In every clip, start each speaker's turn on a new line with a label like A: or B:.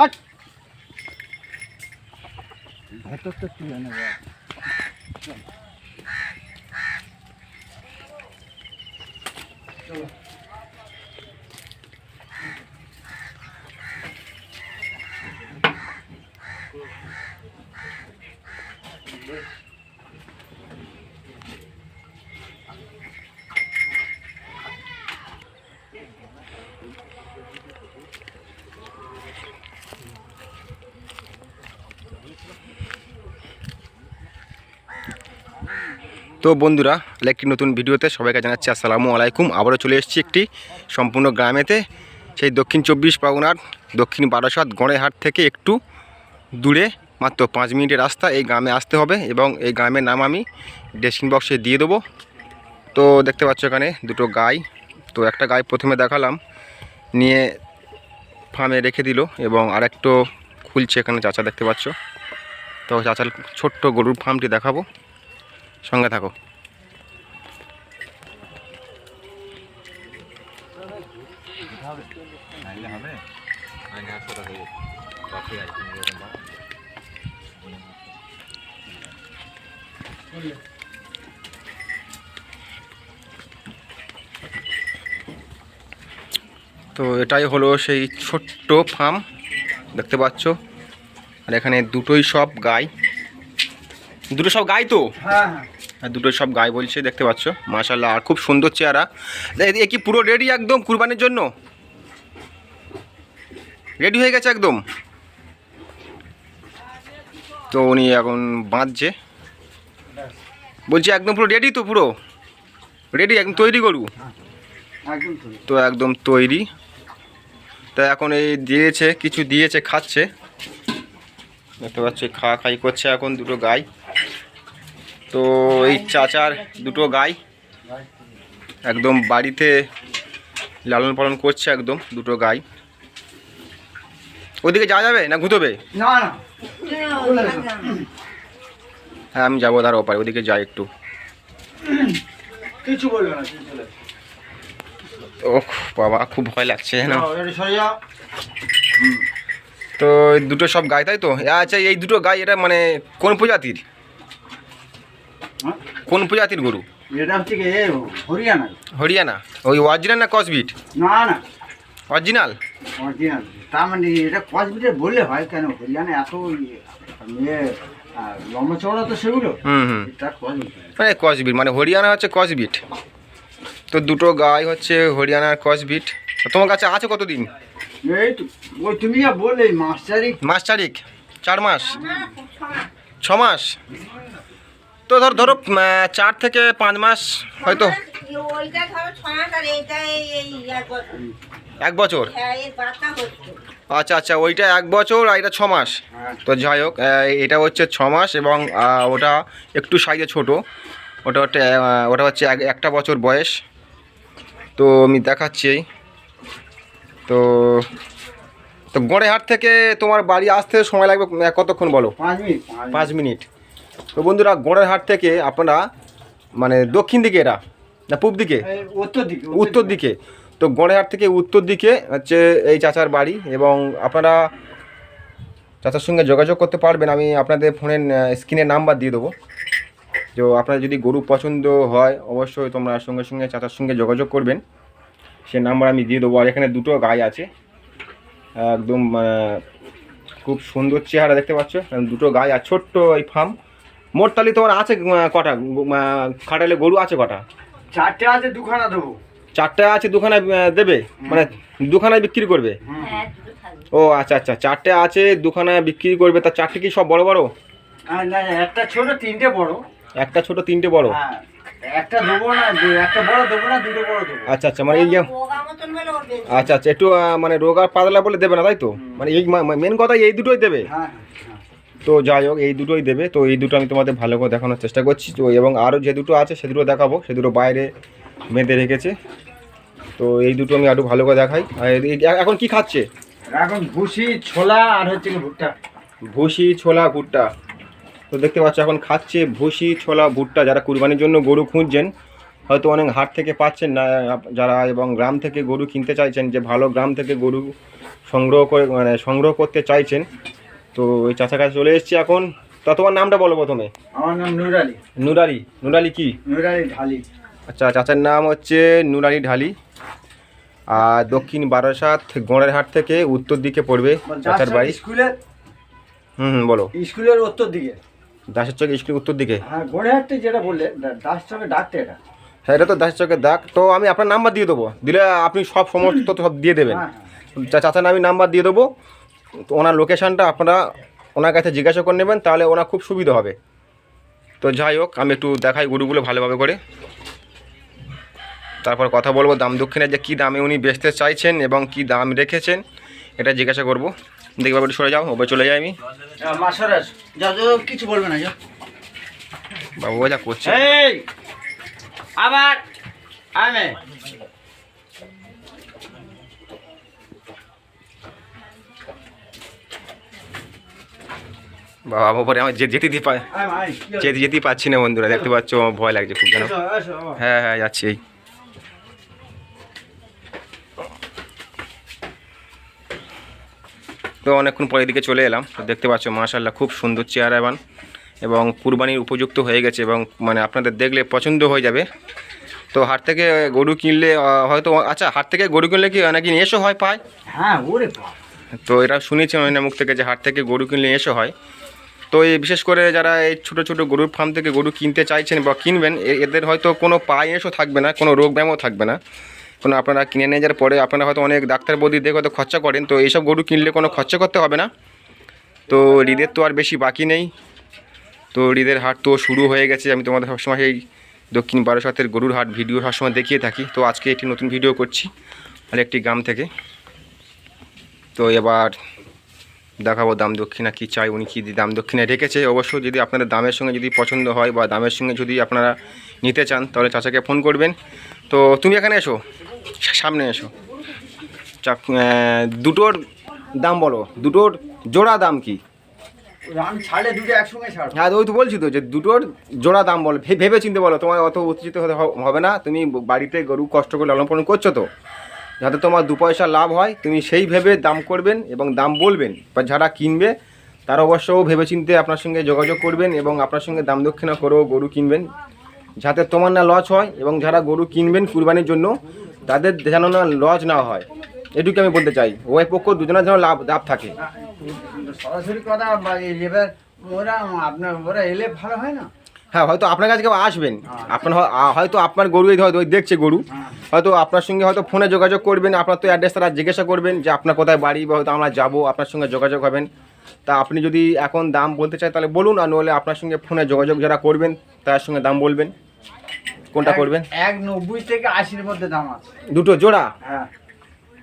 A: হাট ভেতর তো তুলে নেব
B: তো বন্ধুরা একটি নতুন ভিডিওতে সবাইকে জানাচ্ছি আসসালামু আলাইকুম। আবারও চলে এসেছি একটি সম্পূর্ণ গ্রামেতে, সেই দক্ষিণ চব্বিশ পরগনার দক্ষিণ বারাসাত গড়েহাট থেকে একটু দূরে, মাত্র পাঁচ মিনিটের রাস্তা এই গ্রামে আসতে হবে এবং এই গ্রামের নাম আমি ডেস্কিন বক্সে দিয়ে দেবো। তো দেখতে পাচ্ছ এখানে দুটো গাই, তো একটা গাই প্রথমে দেখালাম, নিয়ে ফার্মে রেখে দিল এবং আরেকটো খুলছে এখানে চাচা দেখতে পাচ্ছ। তো চাচার ছোট্ট গরুর ফার্মটি দেখাবো। সঙ্গে থাকো। তো এটাই হলো সেই ছোট্ট ফার্ম দেখতে পাচ্ছ। আর এখানে দুটোই সব গাই। দুটো সব গাই তো?
A: হ্যাঁ হ্যাঁ।
B: আর দুটো সব গাই বলছে দেখতে পাচ্ছ। মাশাল্লাহ আর খুব সুন্দর চেহারা। এ- কি পুরো রেডি একদম কুরবানির জন্য? রেডি হয়ে গেছে একদম? তো উনি এখন বাঁধছে। বলছি একদম পুরো রেডি তো পুরো? রেডি একদম তৈরি
A: একদম তুলে
B: তো একদম তৈরি। তা এখন এই দিয়েছে কিছু দিয়েছে খাচ্ছে। দেখতে পাচ্ছি খাওয়া খাই করছে এখন দুটো গাই। তো এই চাচার দুটো গাই। একদম বাড়িতে লালন পালন করছে একদম দুটো গাই। ওদিকে যাওয়া যাবে না ঘুতোবে। হ্যাঁ আমি যাব তার ওপারে ওদিকে যাই একটু।
A: কিছু বলবে না।
B: ও বাবা খুব ভয় লাগছে না?
A: না এটা সরে যাও।
B: তো দুটো সব গাই তাই তো? আচ্ছা এই দুটো গাই এটা মানে কোন প্রজাতির?
A: হ্যাঁ?
B: কোন প্রজাতির গরু?
A: হরিয়ানা।
B: হরিয়ানা। ওই অরিজিনাল না কসবিট
A: না না।
B: অরিজিনাল
A: অরিজিনাল তার মানে এটা কসবিটে বললে হয় কেন? হরিয়ানা এত ইয়ে লম্বা চওড়া তো সেগুলো।
B: হুম হুম। মানে কসবিট মানে হরিয়ানা হচ্ছে কসবিট তো দুটো গাই হচ্ছে হরিয়ানার কসবিট তো তোমার কাছে আছে কতদিন?
A: মাস চারিক।
B: চার মাস? ছ মাস তো ধর ধরো চার থেকে পাঁচ মাস হয়তো।
C: এক বছর। হ্যাঁ এর বাচ্চা হচ্ছে।
B: আচ্ছা আচ্ছা ওইটা এক বছর আর এটা ছ মাস।
A: হ্যাঁ।
B: তো যাই হোক এটা হচ্ছে ছ মাস এবং ওটা একটু সাইজে ছোট। ওটা হচ্ছে ওটা হচ্ছে এক- একটা বছর বয়স। তো আমি দেখাচ্ছি এই। তো তো গড়েহাট থেকে তোমার বাড়ি আসতে সময় লাগবে কতক্ষণ বলো?
A: পাঁচ মিনিট।
B: পাঁচ মিনিট। তো বন্ধুরা গড়েরহাট থেকে আপনারা মানে দক্ষিণ দিকে এরা না পূব দিকে?
A: উত্তর দিকে
B: উত্তর দিকে। তো গড়েহাট থেকে উত্তর দিকে হচ্ছে এই চাচার বাড়ি এবং আপনারা চাচার সঙ্গে যোগাযোগ করতে পারবেন। আমি আপনাদের ফোনের স্ক্রিনে নাম্বার দিয়ে দেবো। তো আপনার যদি গরু পছন্দ হয় অবশ্যই তোমরা সঙ্গে সঙ্গে চাচার সঙ্গে যোগাযোগ করবেন। সে নাম্বার আমি দিয়ে দেবো। আর এখানে দুটো গাই আছে। একদম খুব সুন্দর চেহারা দেখতে পাচ্ছ। দুটো গাই আর ছোট্ট এই ফার্ম। মোট তালি তোমার আছে কটা? খাটালে গরু আছে কটা?
A: চারটে আছে দুখানা দেবো।
B: চারটে আছে দোকানে দেবে? মানে দোকানে বিক্রি করবে।
C: হ্যাঁ
B: ও আচ্ছা আচ্ছা। চারটে আছে দোকানে বিক্রি করবে। তা চারটে কি সব বড় বড়?
A: না না, একটা ছোট তিনটে বড়।
B: একটা ছোট তিনটে বড়?
A: হ্যাঁ একটা দেবো না একটা বড় দেবো না দুটো বড় দেবো।
B: আচ্ছা আচ্ছা মানে এই যে আচ্ছা আচ্ছা একটু মানে রোগ আর পাতলা বলে দেবে না তাই তো? মানে এই মেন কথা এই দুটোই দেবে?
A: হ্যাঁ হ্যাঁ
B: তো যাই হোক এই দুটোই দেবে। তো এই দুটো আমি তোমাদের ভালো করে দেখানোর চেষ্টা করছি। তো এবং আরও যে দুটো আছে সে দুটো দেখাবো। সে দুটো বাইরে বেঁধে রেখেছে। তো এই দুটো আমি আরও ভালো করে দেখাই। আর এখন কি খাচ্ছে?
A: এখন ভুসি ছোলা আর হচ্ছে ভুট্টা।
B: ভুসি ছোলা ভুট্টা। তো দেখতে পাচ্ছ এখন খাচ্ছে ভুসি ছোলা ভুট্টা যারা কুরবানির জন্য গরু খুঁজছেন হয়তো অনেক হাট থেকে পাচ্ছেন না যারা এবং গ্রাম থেকে গরু কিনতে চাইছেন যে ভালো গ্রাম থেকে গরু সংগ্রহ করে মানে সংগ্রহ করতে চাইছেন তো ওই চাচা কাছে চলে এসেছি এখন। তা তোমার নামটা বলো প্রথমে।
A: আমার নাম নুরালি
B: নুরালি। নুরালি কি?
A: নুরালি ঢালি।
B: আচ্ছা চাচার নাম হচ্ছে নুরালি ঢালি। আর দক্ষিণ বারাসাত গোড়ের হাট থেকে উত্তর দিকে পড়বে চাচার বাড়ি।
A: স্কুলের
B: হুম হুম বলো।
A: স্কুলের উত্তর দিকে।
B: দাসের চক স্কুলের উত্তর দিকে?
A: হ্যাঁ গোড়েহাটে যেটা বললে দাস চকে ডাকতে এটা।
B: হ্যাঁ এটা তো দাসের চকের দাগ। তো আমি আপনার নাম্বার দিয়ে দেবো। দিলে আপনি সব সমস্ত তথ্য সব দিয়ে দেবেন।
A: হ্যাঁ
B: চা- চাচার আমি নাম্বার দিয়ে দেবো। তো ওনার লোকেশানটা আপনারা ওনার কাছে জিজ্ঞাসা করে নেবেন তাহলে ওনার খুব সুবিধা হবে। তো যাই হোক আমি একটু দেখাই গরুগুলো ভালোভাবে করে। তারপর কথা বলব দাম দক্ষিণে যে কী দামে উনি বেচতে চাইছেন এবং কি দাম রেখেছেন এটা জিজ্ঞাসা করব। দেখি বাবু সরে যাও ওপরে চলে যাই আমি।
A: মাসরাস যা যা, কিছু বলবে না
B: বাবু যা করছে।
A: আবার আমি
B: বাবা ওপরে আমার যেতে
A: হলো?
B: যেতে যেতেই পাচ্ছি না বন্ধুরা দেখতে পাচ্ছ ভয় লাগছে খুব যেন। হ্যাঁ হ্যাঁ যাচ্ছি। এই তো অনেকক্ষণ পরে দিকে চলে এলাম। তো দেখতে পাচ্ছ মাশাল্লাহ খুব সুন্দর চেয়ার এবং এবং কুরবানির উপযুক্ত হয়ে গেছে এবং মানে আপনাদের দেখলে পছন্দ হয়ে যাবে। তো হাট থেকে গরু কিনলে হয়তো আচ্ছা হাট থেকে গরু কিনলে কি নাকি এসো হয় পায়?
A: হ্যাঁ ওরে
B: তো এটা শুনেছি অনেক মুখ থেকে যে হাট থেকে গরু কিনলে এসো হয়। তো এই বিশেষ করে যারা এই ছোটো ছোটো গরুর ফার্ম থেকে গরু কিনতে চাইছেন বা কিনবেন এদের হয়তো কোনো পায়ে এসো থাকবে না কোনো রোগ ব্যায়ামও থাকবে না। কোনো আপনারা কিনে নিয়ে যাওয়ার পরে আপনারা হয়তো অনেক ডাক্তার বৌদি দেখে হয়তো খরচা করেন, তো এইসব গরু কিনলে কোনো খরচা করতে হবে না। তো ঈদের তো আর বেশি বাকি নেই। তো ঈদের হাট তো শুরু হয়ে গেছে। আমি তোমাদের সবসময় এই দক্ষিণ বারাসাতের গরুর হাট ভিডিও সবসময় দেখিয়ে থাকি। তো আজকে একটি নতুন ভিডিও করছি আর একটি গ্রাম থেকে। তো এবার দেখাবো দাম দক্ষিণা কী চাই, উনি কী দাম দক্ষিণা রেখেছে। অবশ্য যদি আপনাদের দামের সঙ্গে যদি পছন্দ হয় বা দামের সঙ্গে যদি আপনারা নিতে চান, তাহলে চাচাকে ফোন করবেন। তো তুমি এখানে এসো। সামনে এসো। আহ, দুটোর দাম বলো। দুটোর জোড়া দাম কি? হ্যাঁ ওই তো বলছি তো যে দুটোর জোড়া দাম বলো। ভেবে চিনতে বলো। তোমার অত উত্তেজিত হতে হবে না। তুমি বাড়িতে গরু কষ্ট করে লালন পালন করছ তো? যাতে তোমার দু পয়সা লাভ হয় তুমি সেই ভেবে দাম করবেন এবং দাম বলবেন। বা যারা কিনবে তারা অবশ্য ভেবে চিনতে আপনার সঙ্গে যোগাযোগ করবেন এবং আপনার সঙ্গে দাম দক্ষিণা করেও গরু কিনবেন। যাতে তোমার না লস হয় এবং যারা গরু কিনবেন কুরবানির জন্য তাদের যেন না লজ না হয়। এটুকু আমি বলতে চাই। ওই পক্ষ দুজনের যেন লাভ লাভ থাকে।
A: সরাসরি কথা এবার ওরা আপনার ওরা এলে ভালো হয় না?
B: হ্যাঁ হয়তো আপনার কাছে কেউ আসবেন। আপনার হয়তো আপনার গরু হয়তো দেখছে গরু। হয়তো আপনার সঙ্গে হয়তো ফোনে যোগাযোগ করবেন আপনার তো অ্যাড্রেস তারা জিজ্ঞাসা করবেন যে আপনার কোথায় বাড়ি বা হয়তো আমরা যাব আপনার সঙ্গে যোগাযোগ হবেন। তা আপনি যদি এখন দাম বলতে চাই তাহলে বলুন আর নইলে আপনার সঙ্গে ফোনে যোগাযোগ যারা করবেন তার সঙ্গে দাম বলবেন। কোনটা করবেন?
A: এক নব্বই থেকে আশির মধ্যে দাম আছে।
B: দুটো জোড়া?
A: হ্যাঁ।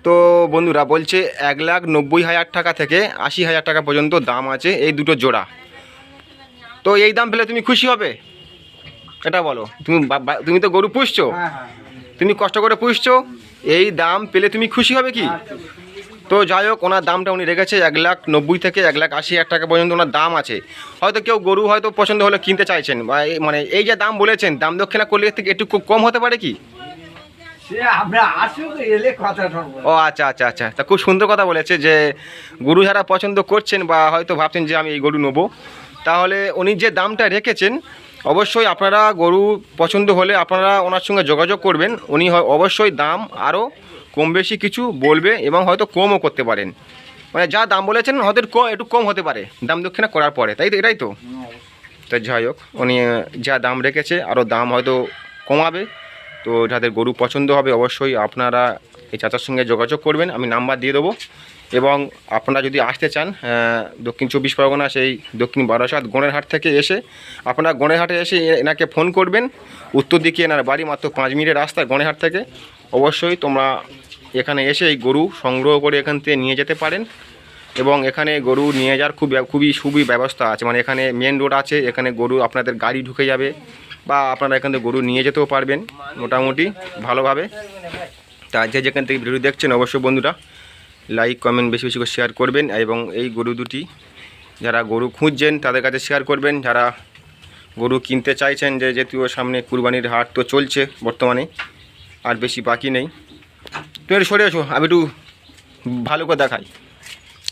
B: তো বন্ধুরা বলছে এক লাখ নব্বই হাজার টাকা থেকে আশি হাজার টাকা পর্যন্ত দাম আছে এই দুটো জোড়া। তো এই দাম পেলে তুমি খুশি হবে? এটা বলো। তুমি তুমি তো গরু পুষছো?
A: হ্যাঁ হ্যাঁ।
B: তুমি কষ্ট করে পুষছো? এই দাম পেলে তুমি খুশি হবে কি?
A: আচ্ছা।
B: তো যাই হোক ওনার দামটা উনি রেখেছে এক লাখ নব্বই থেকে এক লাখ আশি হাজার টাকা পর্যন্ত ওনার দাম আছে। হয়তো কেউ গরু হয়তো পছন্দ হলে কিনতে চাইছেন বা মানে এই যে দাম বলেছেন দাম দক্ষিণা করলে থেকে একটু খুব কম হতে পারে কি? ও আচ্ছা আচ্ছা আচ্ছা। তা খুব সুন্দর কথা বলেছে যে গরু যারা পছন্দ করছেন বা হয়তো ভাবছেন যে আমি এই গরু নেব তাহলে উনি যে দামটা রেখেছেন অবশ্যই আপনারা গরু পছন্দ হলে আপনারা ওনার সঙ্গে যোগাযোগ করবেন। উনি হয়- অবশ্যই দাম আরও কম বেশি কিছু বলবে এবং হয়তো কমও করতে পারেন। মানে যা দাম বলেছেন হয়তো একটু কম হতে পারে। দাম দক্ষিণা করার পরে, তাই তো? এটাই তো? তো যাই হোক, উনি যা দাম রেখেছে, আরও দাম হয়তো কমাবে। তো যাদের গরু পছন্দ হবে অবশ্যই আপনারা এই চাচার সঙ্গে যোগাযোগ করবেন। আমি নাম্বার দিয়ে দেবো। এবং আপনারা যদি আসতে চান দক্ষিণ চব্বিশ পরগনা, সেই দক্ষিণ বারাসাত গণেরহাট থেকে এসে আপনারা গণেরহাটে এসে এনাকে ফোন করবেন। উত্তর দিকে এনার বাড়ি মাত্র পাঁচ মিনিটের রাস্তা গণেরহাট থেকে। অবশ্যই তোমরা এখানে এসে এই গরু সংগ্রহ করে এখান থেকে নিয়ে যেতে পারেন এবং এখানে গরু নিয়ে যাওয়ার খুব খুবই সুবি ব্যবস্থা আছে। মানে এখানে মেন রোড আছে, এখানে গরু আপনাদের গাড়ি ঢুকে যাবে বা আপনারা এখান থেকে গরু নিয়ে যেতেও পারবেন মোটামুটি ভালোভাবে। তা যে যেখান থেকে ভিডিও দেখছেন অবশ্যই বন্ধুরা লাইক কমেন্ট বেশি বেশি করে শেয়ার করবেন এবং এই গরু দুটি যারা গরু খুঁজছেন তাদের কাছে শেয়ার করবেন। যারা গরু কিনতে চাইছেন যে যেহেতু সামনে কুরবানির হাট তো চলছে বর্তমানে, আর বেশি বাকি নেই। তুমি একটু সরে আসো আমি একটু ভালো করে দেখাই।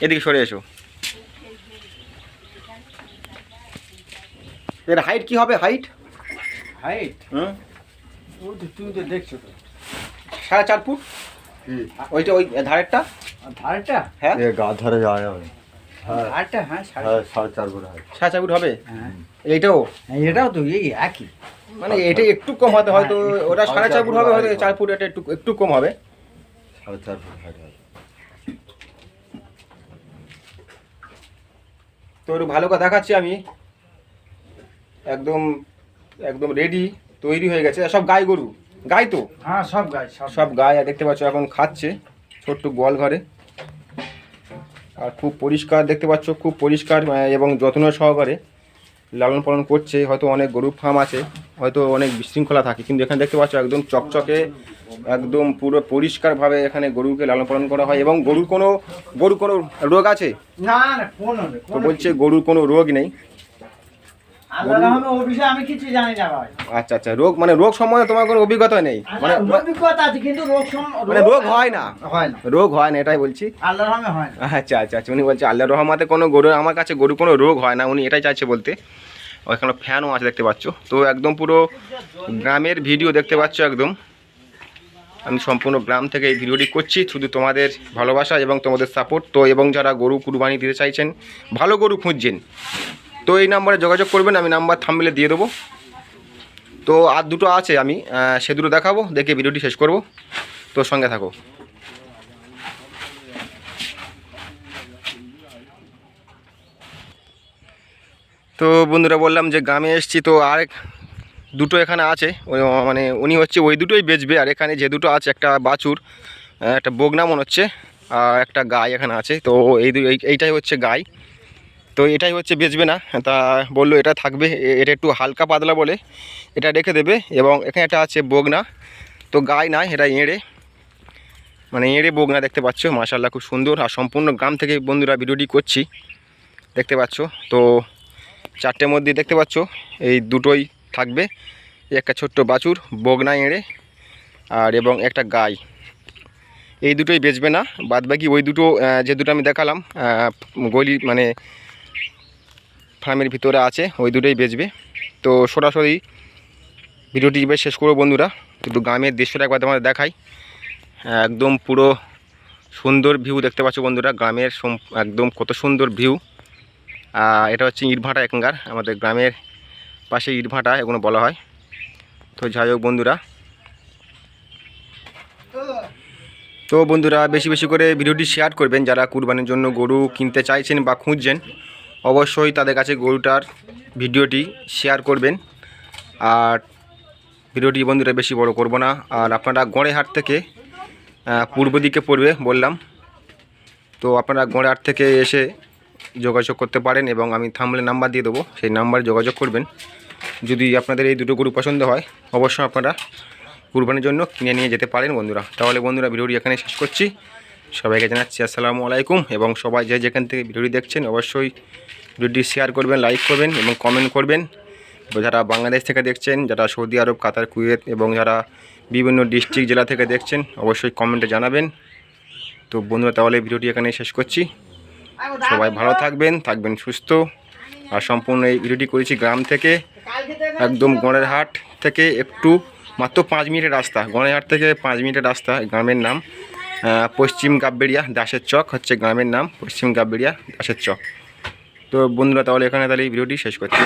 B: এদিকে সরে এসো। এর হাইট কি হবে? হাইট
A: হাইট
B: হুম?
A: তুমি তো দেখছ
B: সাড়ে চার ফুট? ওইটা ওই ধারেরটা?
A: ধারেরটা?
B: হ্যাঁ।
D: গা ধারে যাওয়া যাবে
A: হ্যাঁ।, হ্যাঁ। সাড়ে
D: হ্যাঁ, চার ফুট
B: সাড়ে চার ফুট হবে?
A: হ্যাঁ।
B: এইটাও?
A: এটাও তো এই একই।
B: মানে এটা একটু কম হবে হয়তো ওটা সাড়ে চার ফুট হবে হয়তো চার ফুট এটা একটু একটু কম হবে।
D: হবে চার ফুট
B: হাইট হবে। ভালো করে দেখাচ্ছি আমি। একদম একদম রেডি তৈরি হয়ে গেছে। সব গাই গরু? গাই তো?
A: হ্যাঁ সব গাই সব।
B: গাই দেখতে পাচ্ছ এখন খাচ্ছে ছোট্ট গোয়াল ঘরে। আর খুব পরিষ্কার দেখতে পাচ্ছ খুব পরিষ্কার এবং যত্ন সহকারে। লালন পালন করছে হয়তো অনেক গরু ফার্ম আছে হয়তো অনেক বিশৃঙ্খলা থাকে কিন্তু এখানে দেখতে পাচ্ছ একদম চকচকে একদম পুরো পরিষ্কারভাবে এখানে গরুকে লালন পালন করা হয় এবং গরুর কোনো গরুর কোনো রোগ আছে? তো বলছে গরুর কোনো রোগ নেই। আচ্ছা আচ্ছা রোগ মানে রোগ সম্বন্ধে তোমার কোনো অভিজ্ঞতা নেই? মানে
A: মানে রোগ
B: মানে হয় না?
A: হয়
B: রোগ হয় না এটাই বলছি। আচ্ছা আচ্ছা আচ্ছা উনি বলছে আল্লাহ রহমাতে কোনো গরু আমার কাছে গরু কোনো রোগ হয় না। উনি এটাই চাইছে বলতে। ওইখানে ফ্যানও আছে দেখতে পাচ্ছ। তো একদম পুরো গ্রামের ভিডিও দেখতে পাচ্ছ একদম। আমি সম্পূর্ণ গ্রাম থেকে এই ভিডিওটি করছি শুধু তোমাদের ভালোবাসা এবং তোমাদের সাপোর্ট তো এবং যারা গরু কুরবানি দিতে চাইছেন ভালো গরু খুঁজছেন। তো এই নাম্বারে যোগাযোগ করবেন, আমি নাম্বার থামলে দিয়ে দেবো। তো আর দুটো আছে আমি সে দুটো দেখাবো, দেখে ভিডিওটি শেষ করব। তো সঙ্গে থাকো। তো বন্ধুরা বললাম যে গ্রামে এসেছি, তো আর দুটো এখানে আছে মানে উনি হচ্ছে ওই দুটোই বেচবে, আর এখানে যে দুটো আছে, একটা বাছুর একটা বগনা মনে হচ্ছে, আর একটা গাই এখানে আছে, তো এই- এইটাই হচ্ছে গাই। তো এটাই হচ্ছে বেচবে না, তা বলল এটা থাকবে এটা একটু হালকা পাতলা বলে এটা রেখে দেবে এবং এখানে একটা আছে বগনা, তো গায়ে না এটা এঁড়ে মানে এঁড়ে বগনা দেখতে পাচ্ছ মাশাল্লাহ খুব সুন্দর, আর সম্পূর্ণ গ্রাম থেকে বন্ধুরা ভিডিওটি করছি, দেখতে পাচ্ছ, তো চারটের মধ্যে দেখতে পাচ্ছ, এই দুটোই থাকবে, একটা ছোট্ট বাছুর, বগনা এঁড়ে, আর এবং একটা গাই, এই দুটোই বেচবে না, বাদবাকি ওই দুটো যে দুটো আমি দেখালাম গলি মানে ফার্মের ভিতরে আছে, ওই দুটোই বেচবে। তো সরাসরি ভিডিওটি এবার শেষ করব বন্ধুরা। কিন্তু গ্রামের দৃশ্যটা একবার তোমাদের দেখাই। একদম পুরো সুন্দর ভিউ দেখতে পাচ্ছ বন্ধুরা। গ্রামের একদম কত সুন্দর ভিউ এটা হচ্ছে ইটভাটা এখানকার, আমাদের গ্রামের পাশে ইটভাটা এগুলো বলা হয়। তো যাই হোক বন্ধুরা। তো বন্ধুরা, বেশি বেশি করে ভিডিওটি শেয়ার করবেন। যারা কুরবানির জন্য গরু কিনতে চাইছেন বা খুঁজছেন অবশ্যই তাদের কাছে গরুটার ভিডিওটি শেয়ার করবেন। আর ভিডিওটি বন্ধুরা বেশি বড় করব না। আর আপনারা গড়েহাট থেকে পূর্ব দিকে পড়বে বললাম। তো আপনারা গড়েহাট থেকে এসে যোগাযোগ করতে পারেন এবং আমি থামলে নাম্বার দিয়ে দেবো, সেই নাম্বারে যোগাযোগ করবেন। যদি আপনাদের এই দুটো গরু পছন্দ হয়, অবশ্যই আপনারা কুরবানির জন্য কিনে নিয়ে যেতে পারেন বন্ধুরা। তাহলে বন্ধুরা ভিডিওটি এখানে শেষ করছি। সবাইকে জানাচ্ছি আসসালামু আলাইকুম এবং সবাই যে যেখান থেকে ভিডিওটি দেখছেন অবশ্যই ভিডিওটি শেয়ার করবেন লাইক করবেন এবং কমেন্ট করবেন। যারা বাংলাদেশ থেকে দেখছেন, যারা সৌদি আরব, কাতার, কুয়েত এবং যারা বিভিন্ন ডিস্ট্রিক্ট জেলা থেকে দেখছেন, অবশ্যই কমেন্টে জানাবেন। তো বন্ধুরা, তাহলে ভিডিওটি এখানে শেষ করছি। সবাই ভালো থাকবেন থাকবেন সুস্থ। আর সম্পূর্ণ এই ভিডিওটি করেছি গ্রাম থেকে, একদম গড়ের হাট থেকে একটু মাত্র পাঁচ মিনিটের রাস্তা। গড়ের হাট থেকে পাঁচ মিনিটের রাস্তা গ্রামের নাম। পশ্চিম গাববেড়িয়া দাসের চক হচ্ছে গ্রামের নাম, পশ্চিম গাববেড়িয়া দাসের চক। তো বন্ধুরা, তাহলে এখানে তাহলে এই ভিডিওটি শেষ করছি।